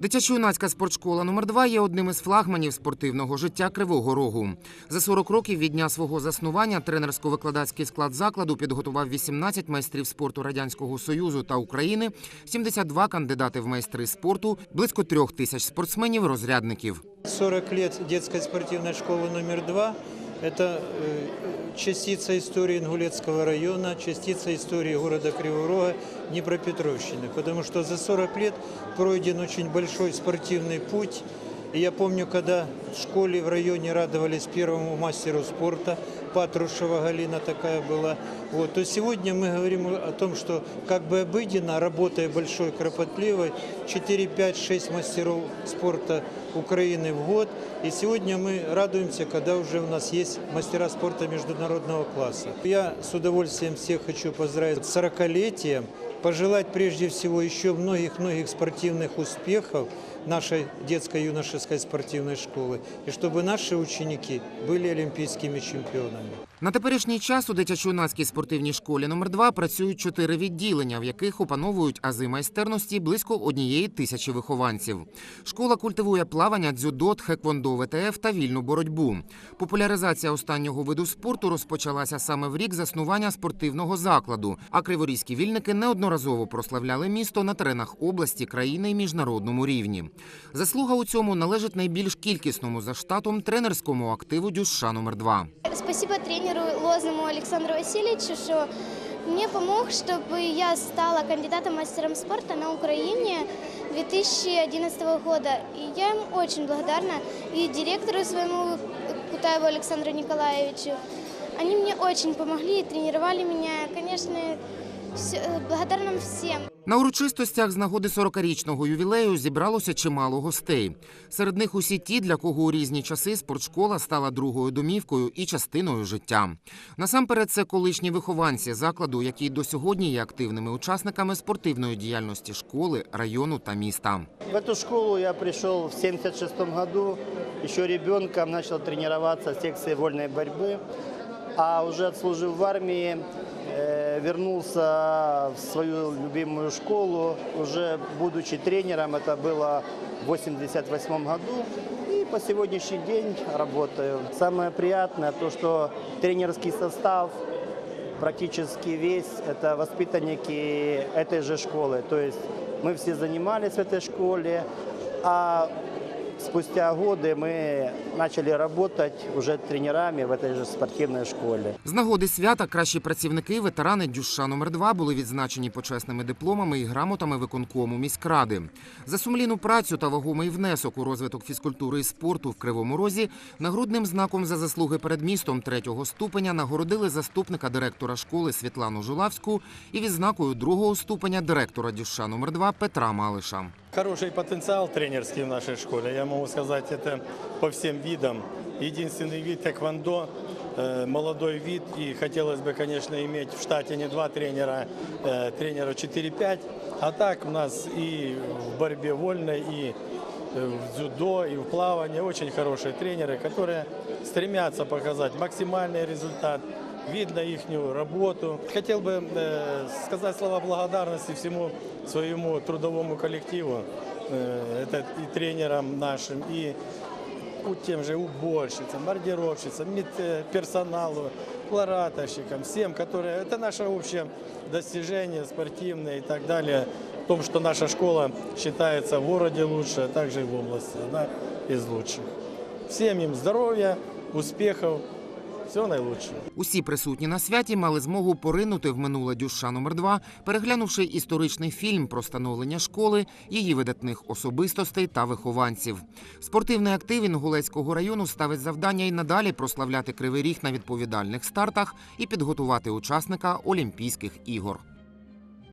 Дитячо-юнацька спортшкола номер 2 є одним із флагманів спортивного життя Кривого Рогу. За 40 років від дня свого заснування тренерсько-викладацький склад закладу підготував 18 майстрів спорту Радянського Союзу та України, 72 кандидати в майстри спорту, близько трьох тисяч спортсменів-розрядників. 40 лет детской спортивной школы номер два – это э, частица истории Ингулецкого района, частица истории города Кривого Рога, Днепропетровщины. Потому что за 40 лет пройден очень большой спортивный путь. И я помню, когда в школе в районе радовались первому мастеру спорта, Патрушева Галина такая была, вот, то сегодня мы говорим о том, что как бы обыденно, работая большой, кропотливой, 4, 5, 6 мастеров спорта Украины в год. И сегодня мы радуемся, когда уже у нас есть мастера спорта международного класса. Я с удовольствием всех хочу поздравить с 40-летием, пожелать прежде всего еще многих-многих спортивных успехов нашей детско-юношеской спортивной школы, и чтобы наши ученики были олимпийскими чемпионами. На теперішній час у дитячо-юнацькій спортивній школі номер 2 працюють чотири відділення, в яких опановують ази майстерності близько однієї тисячі вихованців. Школа культивує плавання, дзюдо, тхеквондо, ВТФ та вільну боротьбу. Популяризація останнього виду спорту розпочалася саме в рік заснування спортивного закладу. А криворізькі вільники неодноразово прославляли місто на теренах області, країни і міжнародному рівні. Заслуга у цьому належить найбільш кількісному за штатом тренерському активу Дюша номер 2 Спасибо тренеру Лозному Александру Васильевичу, что мне помог, чтобы я стала кандидатом мастером спорта на Украине 2011 года. И я им очень благодарна. И директору своему Кутаеву Александру Николаевичу. Они мне очень помогли и тренировали меня. Конечно, всё- благодарна всем. На урочистостях з нагоди 40-річного ювілею зібралося чимало гостей. Серед них усі ті, для кого у різні часи спортшкола стала другою домівкою і частиною життя. Насамперед, це колишні вихованці закладу, які до сьогодні є активними учасниками спортивної діяльності школи, району та міста. В эту школу я пришел в 76 году, еще ребенком начал тренироваться в секции вольной борьбы, а уже отслужив в армии, э, вернулся в свою любимую школу, уже будучи тренером, это было в 88 году, и по сегодняшний день работаю. Самое приятное то, что тренерский состав практически весь это воспитанники этой же школы. То есть мы все занимались в этой школе, а спустя годы мы начали работать уже тренерами в этой же спортивной школе. З нагоди свята кращі працівники, ветерани Дюша номер 2 були відзначені почесними дипломами і грамотами виконкому міськради. За сумлінну працю та вагомий внесок у розвиток фізкультури і спорту в Кривому Розі нагрудним знаком за заслуги перед містом третього ступеня нагородили заступника директора школи Світлану Жулавську і відзнакою другого ступеня директора Дюша номер 2 Петра Малиша. Хороший потенциал тренерский в нашей школе, я могу сказать это по всем видам. Единственный вид тэквондо, молодой вид, и хотелось бы, конечно, иметь в штате не два тренера, тренера 4-5, а так у нас и в борьбе вольной, и в дзюдо, и в плавании очень хорошие тренеры, которые стремятся показать максимальный результат, видно их работу. Хотел бы э, сказать слова благодарности всему своему трудовому коллективу, это и тренерам нашим, и тем же уборщицам, мардировщицам, персоналу, пларатовщикам, всем, которые... Это наше общее достижение спортивное и так далее. В том, что наша школа считается в городе лучше, а также и в области, она из лучших. Всем им здоровья, успехов, всего найкращого. Усі присутні на святі мали змогу поринути в минуле Дюша номер 2 переглянувши історичний фільм про становлення школи, її видатних особистостей та вихованців. Спортивний актив Інгулецького району ставить завдання і надалі прославляти Кривий Ріг на відповідальних стартах і підготувати учасника Олімпійських ігор.